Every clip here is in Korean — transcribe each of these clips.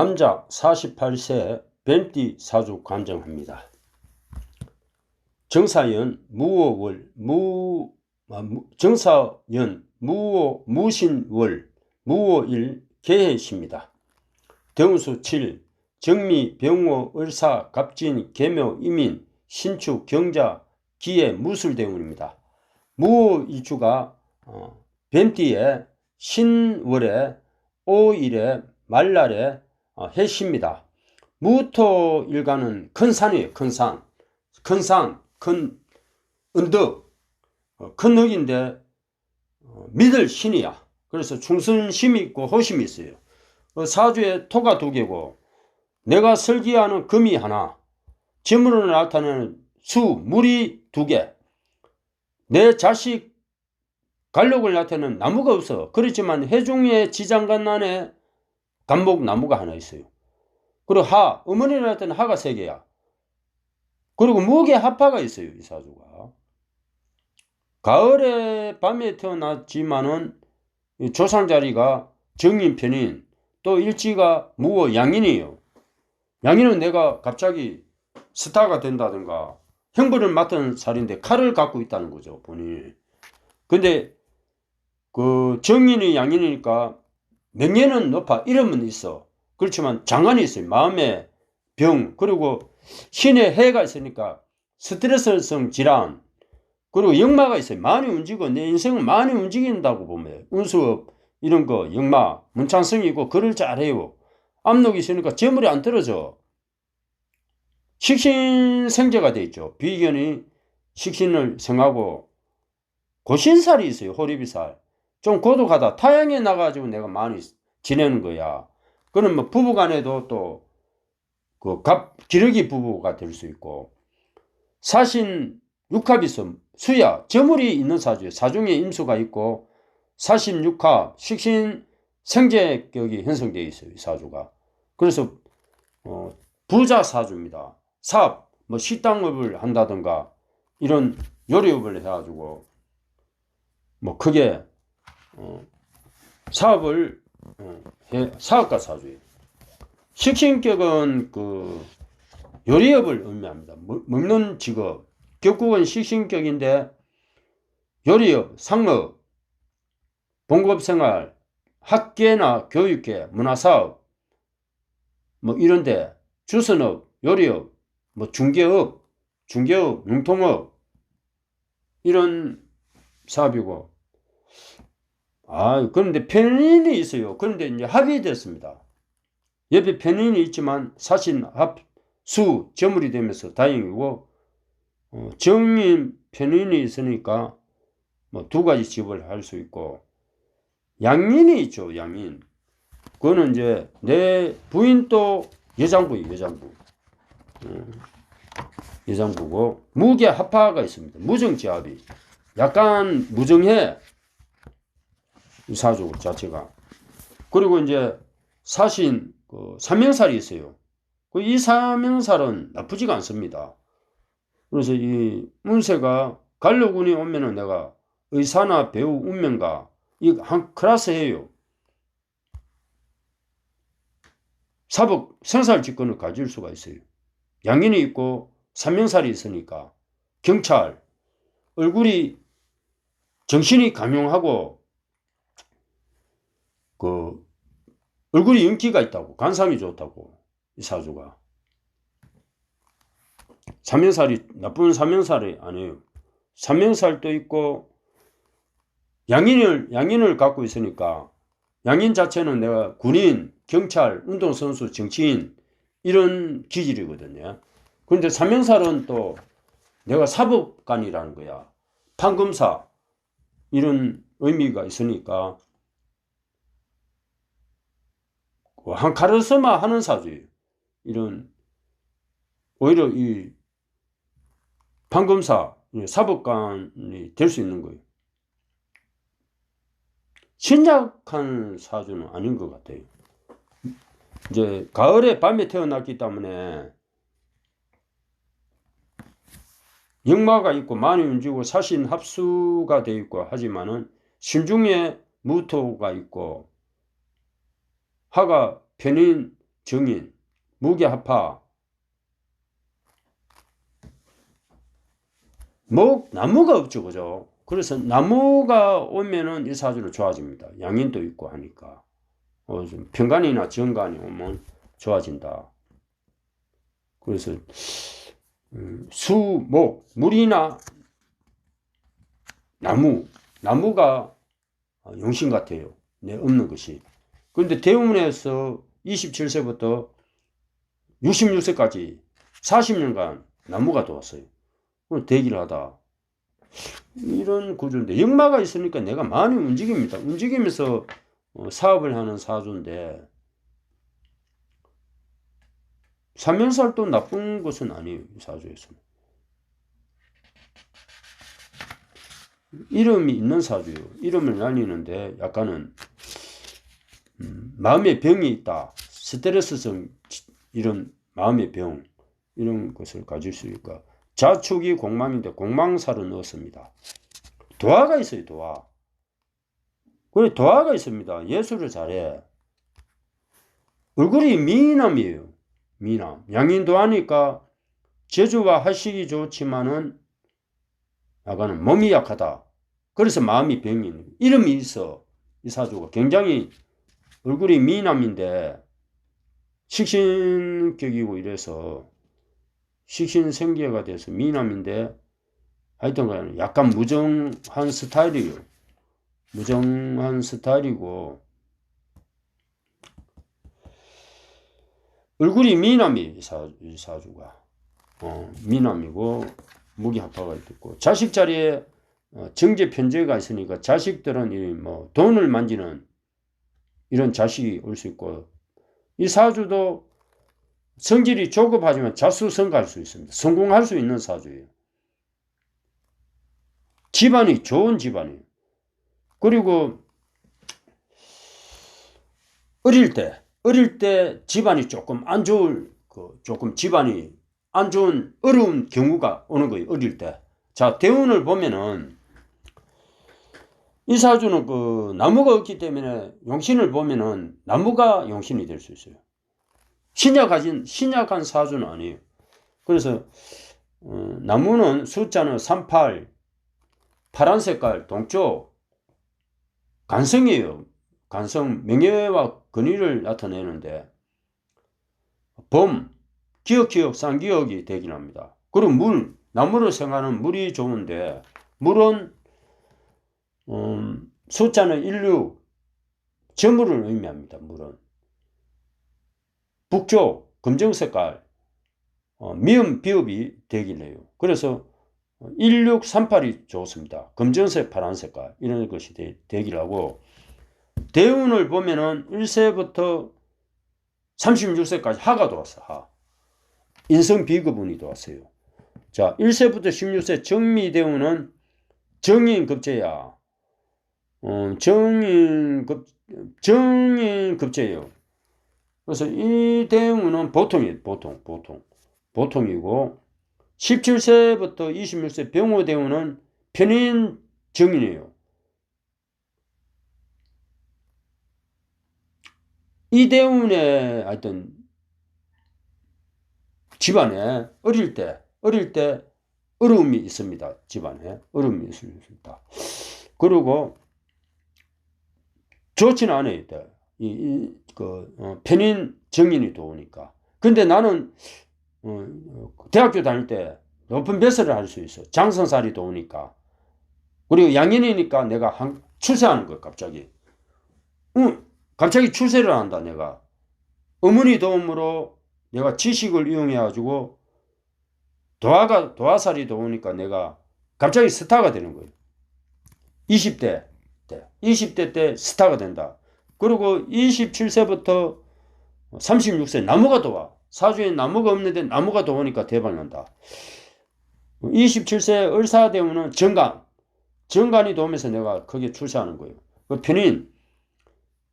남자 48세 뱀띠 사주 관정합니다. 정사연 무오월 무 아, 무- 정사연 무오 무신월 무오일 개해십니다. 대운수 7 정미 병호 을사 갑진 계묘 이민 신축 경자 기해 무술대운입니다. 무오일주가 어, 뱀띠에 신월에 오일에 말날에 어, 해십니다. 무토 일가는 큰 산이에요. 큰 산. 큰 언덕, 어, 큰 흙인데 어, 믿을 신이야. 그래서 충성심이 있고 호심이 있어요. 어, 사주에 토가 두 개고 내가 설계하는 금이 하나, 재물을 나타내는 수, 물이 두 개, 내 자식 갈록을 나타내는 나무가 없어. 그렇지만 해중의 지장간 안에 감목 나무가 하나 있어요. 그리고 하, 어머니를 나타내는 하가 세 개야. 그리고 무게 합파가 있어요, 이 사주가. 가을에 밤에 태어났지만은 이 조상 자리가 정인 편인 또 일지가 무어 양인이에요. 양인은 내가 갑자기 스타가 된다든가 형벌을 맡은 살인데 칼을 갖고 있다는 거죠, 본인이. 근데 그 정인이 양인이니까 명예는 높아 이름은 있어. 그렇지만 장안이 있어요. 마음에 병 그리고 신의 해가 있으니까 스트레스성 질환 그리고 역마가 있어요. 많이 움직이고 내 인생을 많이 움직인다고 보면 운수업 이런 거 역마 문창성이 있고 글을 잘해요. 압록이 있으니까 재물이 안 떨어져. 식신생제가 돼 있죠. 비견이 식신을 생하고 고신살이 있어요. 호리비살. 좀 고독하다. 타양에 나가지고 내가 많이 지내는 거야. 그럼 뭐 부부 간에도 또 그 갑 기러기 부부가 될 수 있고. 사신 육합이 있어. 수야. 저물이 있는 사주에 사중에 임수가 있고 사신 육합 식신 생재격이 형성되어 있어요 이 사주가. 그래서 어, 부자 사주입니다. 사업 뭐 식당업을 한다든가 이런 요리업을 해가지고 뭐 크게 어, 사업을 어, 해, 사업가 사주예요. 식신격은 그 요리업을 의미합니다. 먹- 먹는 직업. 격국은 식신격인데 요리업, 상업, 봉급생활, 학계나 교육계, 문화사업 뭐 이런데 주선업, 요리업, 뭐 중개업, 중개업, 융통업 이런 사업이고 아, 그런데 편인이 있어요. 그런데 이제 합의됐습니다. 옆에 편인이 있지만 사신 합 수 저물이 되면서 다행이고 어, 정인 편인이 있으니까 뭐 두 가지 집을 할 수 있고 양인이 있죠. 양인. 그거는 이제 내 부인도 여장부예요. 여장부. 음, 여장부고 무게 합파가 있습니다. 무정지합이. 약간 무정해. 이 사주 자체가. 그리고 이제 사신 그 삼명살이 있어요. 그 이 삼명살은 나쁘지가 않습니다. 그래서 이 운세가 간료군이 오면은 내가 의사나 배우 운명가 이한 클래스 해요. 사복 생살 직권을 가질 수가 있어요. 양인이 있고 삼명살이 있으니까 경찰 얼굴이 정신이 강용하고 그 얼굴이 윤기가 있다고 간상이 좋다고 이 사주가 삼명살이 나쁜 삼명살이 아니에요. 삼명살도 있고 양인을 양인을 갖고 있으니까 양인 자체는 내가 군인, 경찰, 운동선수, 정치인 이런 기질이거든요. 그런데 삼명살은 또 내가 사법관이라는 거야. 판검사 이런 의미가 있으니까 그 한 카르스마 하는 사주예요. 이런 오히려 이 판검사, 이 사법관이 될 수 있는 거예요. 신약한 사주는 아닌 것 같아요. 이제 가을에 밤에 태어났기 때문에 역마가 있고 많이 움직이고 사신 합수가 되어 있고 하지만은 신중에 무토가 있고 하가 편인 정인, 무게합파, 목, 나무가 없죠, 그죠? 그래서 나무가 오면은 이 사주는 좋아집니다. 양인도 있고 하니까. 어, 좀 평간이나 정간이 오면 좋아진다. 그래서 음, 수, 목, 물이나 나무, 나무가 용신 같아요. 내 없는 것이. 그런데 대운에서 27세부터 66세까지 40년간 나무가 도왔어요. 대기를 하다. 이런 구조인데 역마가 있으니까 내가 많이 움직입니다. 움직이면서 어, 사업을 하는 사주인데 삼면살도 나쁜 것은 아니에요. 이 사주에서는. 이름이 있는 사주예요. 이름을 날리는데 약간은 음, 마음의 병이 있다. 스트레스성 이런 마음의 병 이런 것을 가질 수 있고 자축이 공망인데 공망사를 넣었습니다. 도화가 있어요. 도화. 그래 도화가 있습니다. 예술을 잘해. 얼굴이 미남이에요. 미남. 양인도 하니까 제주와 하식이 좋지만은 약간은 몸이 약하다. 그래서 마음이 병이 있는. 이름이 있어. 이 사주가 굉장히 얼굴이 미남인데 식신격이고 이래서 식신생계가 돼서 미남인데 하여튼 간에 약간 무정한 스타일이에요. 무정한 스타일이고 얼굴이 미남이 이, 사, 이 사주가 어, 미남이고 무기합파가 있고 자식 자리에 어, 정제 편제가 있으니까 자식들은 이 뭐 돈을 만지는 이런 자식이 올 수 있고 이 사주도 성질이 조급하지만 자수성가할 수 있습니다. 성공할 수 있는 사주예요. 집안이 좋은 집안이에요. 그리고 어릴 때 어릴 때 집안이 조금 안 좋을 그 조금 집안이 안 좋은 어려운 경우가 오는 거예요. 어릴 때. 자, 대운을 보면은 이 사주는 그 나무가 없기 때문에 용신을 보면은 나무가 용신이 될 수 있어요. 신약하진 신약한 사주는 아니에요. 그래서 어, 나무는 숫자는 38 파란 색깔 동쪽 간성이에요. 간성 명예와 근위를 나타내는데 범 기억기억 쌍기억이 되긴 합니다. 그리고 물 나무로 생각하는 물이 좋은데 물은 음, 숫자는 16 저물을 의미합니다. 물은 북쪽 검정 색깔 어, 미음 비읍이 되긴 해요. 그래서 1638이 좋습니다. 검정색 파란 색깔 이런 것이 되, 되기를 하고 대운을 보면은 1세부터 36세까지 하가 들어왔어. 하. 인성 비급운이 들어왔어요. 자, 1세부터 16세 정미대운은 정인 급제야. 어, 정인 급, 정인 급제예요. 그래서 이 대운은 보통이에요. 보통, 보통. 보통이고, 17세부터 26세 병호 대운은 편인 정인이에요. 이 대운의 하여튼 집안에 어릴 때 어릴 때 어려움이 있습니다. 집안에 어려움이 있습니다. 그리고 좋지는 않아요. 이, 이, 그, 어, 편인 정인이 도우니까. 근데 나는 어, 대학교 다닐 때 높은 배설을 할 수 있어. 장성살이 도우니까. 그리고 양인이니까 내가 한, 출세하는 거야, 갑자기. 응, 갑자기 출세를 한다 내가 어머니 도움으로 내가 지식을 이용해 가지고 도화가 도화살이 도우니까 내가 갑자기 스타가 되는 거예요. 20대 때 20대 때 스타가 된다. 그리고 27세부터 36세 나무가 도와 사주에 나무가 없는데 나무가 도우니까 대박 난다. 27세 을사대운은 정관 정관이 도우면서 내가 거기에 출세하는 거예요. 그 편인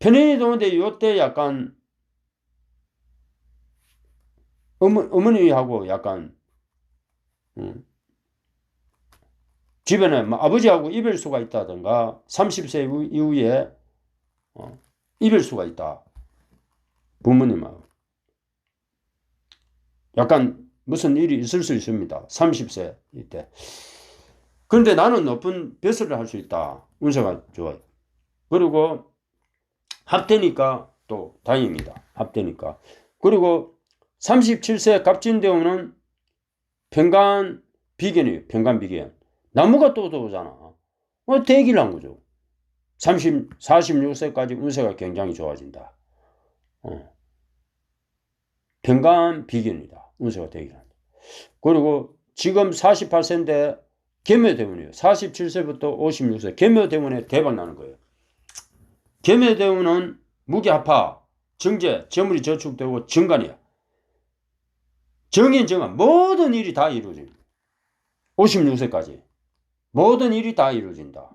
편인이 도는데 요때 약간 어머, 어머니하고 약간 음, 주변에 뭐 아버지하고 이별 수가 있다든가 30세 이후에 어, 이별 수가 있다. 부모님하고. 약간 무슨 일이 있을 수 있습니다. 30세 이때. 그런데 나는 높은 벼슬을 할 수 있다. 운세가 좋아요. 그리고 합되니까 또 다행입니다. 합되니까. 그리고 37세 갑진대운은 평간 비견이에요. 평간 비견. 나무가 또 들어오잖아. 어, 대기를 한 거죠. 30, 46세까지 운세가 굉장히 좋아진다. 어. 평간 비견이다. 운세가 한다. 그리고 지금 48세인데 개묘대운이에요. 47세부터 56세 개묘대운에 대박 나는 거예요. 개묘대운은 무기합파, 정제, 재물이 저축되고 정관이야. 정인 정한 모든 일이 다 이루어집니다. 56세까지 모든 일이 다 이루어진다.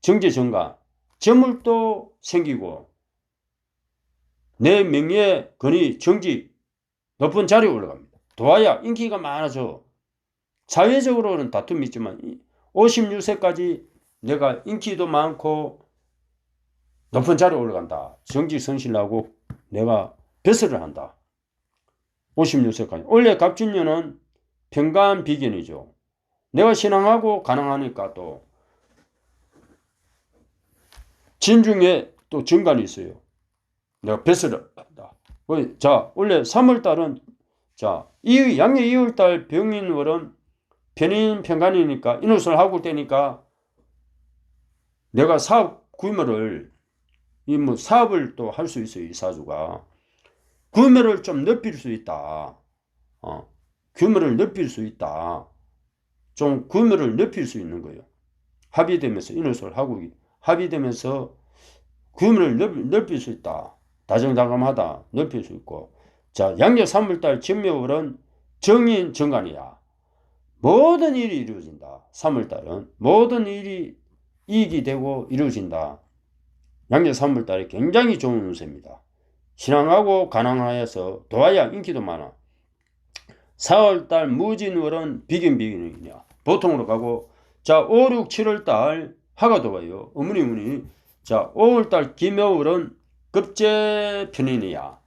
정제 정관, 재물도 생기고 내 명예, 권위, 정지 높은 자리에 올라갑니다. 도와야 인기가 많아져. 사회적으로는 다툼이 있지만 56세까지 내가 인기도 많고 높은 자리에 올라간다. 정직 성실하고 내가 벼슬을 한다. 56세까지. 원래 갑진년은 평간 비견이죠. 내가 신앙하고 가능하니까 또 진중에 또 정관이 있어요. 내가 벼슬을 한다. 자, 원래 3월달은 자, 이 양력 2월달 병인월은 편인 평간이니까 인후를 하고 때니까 내가 사업 구매를 이 뭐 사업을 또 할 수 있어요 이 사주가 구매를 좀 넓힐 수 있다 어, 규모를 넓힐 수 있다 좀 구매를 넓힐 수 있는 거예요 합의되면서 인후를 하고 합의되면서 규모를 넓, 넓힐 수 있다 다정다감하다 넓힐 수 있고 자 양력 3월달 진묘월은 정인 정관이야 모든 일이 이루어진다. 3월달은 모든 일이 이익이 되고 이루어진다. 양력 3월달이 굉장히 좋은 운세입니다. 신앙하고 가난하여서 도와야 인기도 많아. 4월달 무진월은 비긴비긴이냐 보통으로 가고 자 5, 6, 7월달 하가 도와요. 어머니 어머니 자 5월달 김여월은 급제편인이야.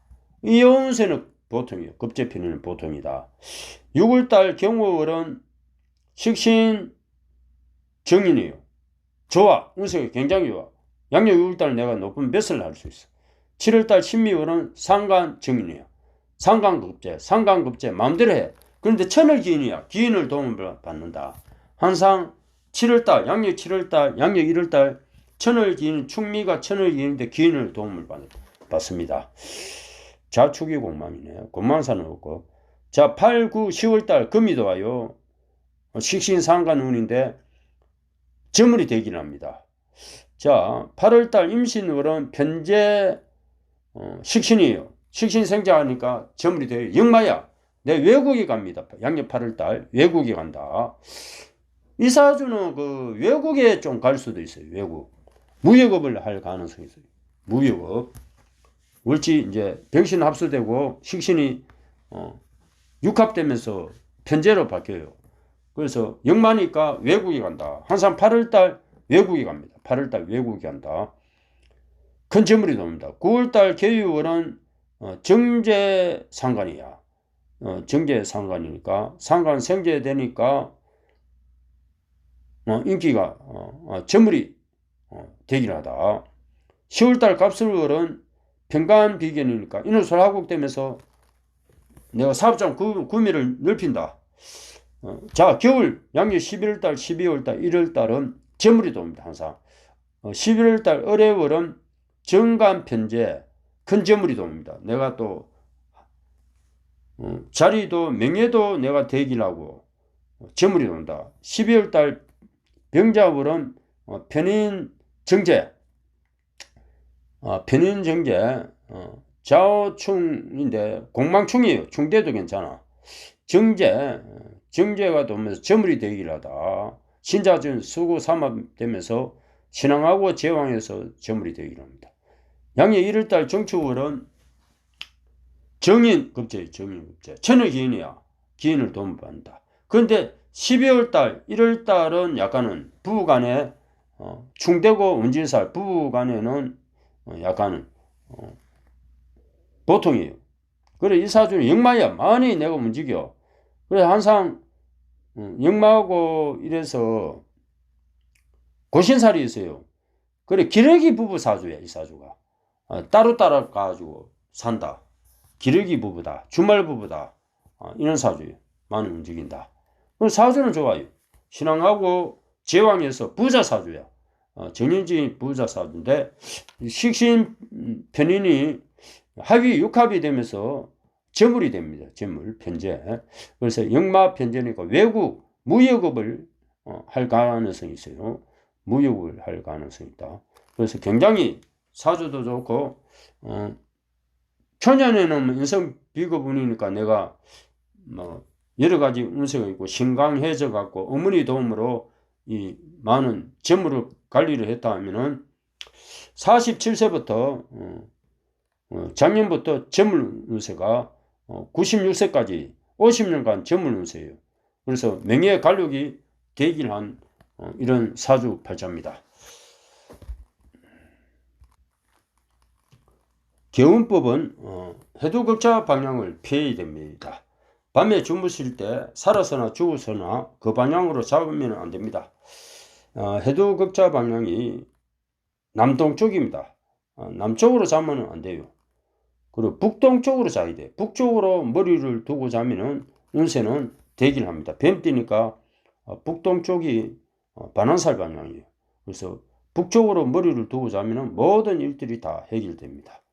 이 운세는 보통이에요. 급제편인은 보통이다. 6월달 경호월은 식신 정인이에요. 좋아. 운세가 굉장히 좋아. 양력 6월달 내가 높은 뱃을 할 수 있어. 7월달 신미월은 상간 정인이에요. 상간급제, 상간급제 마음대로 해. 그런데 천을 기인이야. 기인을 도움을 받는다. 항상 7월달, 양력 7월달, 양력 1월달 천을 기인, 충미가 천을 기인인데 기인을 도움을 받습니다. 자축이 공망이네. 공망사는 없고. 자, 8, 9, 10월달 금이 들어와요. 식신상관운인데 저물이 되긴 합니다. 자, 8월달 임신월은 편제 어, 식신이에요. 식신생자하니까 저물이 돼요. 역마야. 내 외국에 갑니다. 양력 8월달 외국에 간다. 이 사주는 그 외국에 좀 갈 수도 있어요. 외국. 무역업을 할 가능성이 있어요. 무역업. 월지 이제 병신 합수되고 식신이 어, 육합되면서 편제로 바뀌어요. 그래서 영마니까 외국에 간다. 항상 8월달 외국에 갑니다. 8월달 외국에 간다. 큰 재물이 나옵니다. 9월달 개유월은 어, 정제 상관이야. 어, 정제 상관이니까 상관 생제 되니까 어, 인기가 어, 어, 되긴 하다. 10월달 갑술월은 평간 비견이니까 인후설 하국되면서 내가 사업장 구매를 넓힌다. 어, 자, 겨울 양력 11월달, 12월달, 1월달은 재물이 돕니다. 항상. 어, 11월달 어뢰월은 정관 편제 큰 재물이 돕니다. 내가 또 어, 자리도 명예도 내가 대기하고 어, 재물이 돈다. 12월 달 병자월은 어, 편인 정제 어, 편인 정제 어, 좌우충인데 공망충이에요. 충대도 괜찮아. 정제 정제가 되면서 저물이 되기를 하다. 신자준 수구 삼합되면서 신앙하고 제왕에서 저물이 되기를 합니다. 양력 1월달 정축월은 정인 급제, 정인 급제. 천의 기인이야. 기인을 도움받는다. 그런데 12월달, 1월달은 약간은 부부간에 어, 충대고 운진살 부부간에는 어, 약간은 어, 보통이에요. 그래 이 사주는 역마야 많이 내가 움직여. 그래 항상 음, 역마하고 이래서 고신살이 있어요. 그래 기러기 부부 사주야 이 사주가. 어, 따로 따로 가지고 산다. 기러기 부부다. 주말 부부다. 어, 이런 사주예요. 많이 움직인다. 그럼 사주는 좋아요. 신앙하고 제왕에서 부자 사주야. 어, 정인지 부자 사주인데 식신 음, 편인이 합이 육합이 되면서 재물이 됩니다. 재물 편제. 그래서 역마 편제니까 외국 무역업을 어, 할 가능성이 있어요. 무역을 할 가능성이 있다. 그래서 굉장히 사주도 좋고 어, 초년에는 뭐 인성 비거분이니까 내가 뭐 여러 가지 운세가 있고 신강해져 갖고 어머니 도움으로 이 많은 재물을 관리를 했다 하면은 47세부터 어, 어, 작년부터 재물 운세가 어, 96세까지 50년간 재물 운세예요. 그래서 명예 관력이 되길 한 어, 이런 사주 팔자입니다. 개운법은 어, 해두극자 방향을 피해야 됩니다. 밤에 주무실 때 살아서나 죽어서나 그 방향으로 잡으면 안 됩니다. 어, 해두극자 방향이 남동쪽입니다. 어, 남쪽으로 자면 안 돼요. 그리고 북동쪽으로 자야 돼. 북쪽으로 머리를 두고 자면은 운세는 되길 합니다. 뱀 뛰니까 어, 북동쪽이 어, 반환살 방향이에요. 그래서 북쪽으로 머리를 두고 자면은 모든 일들이 다 해결됩니다.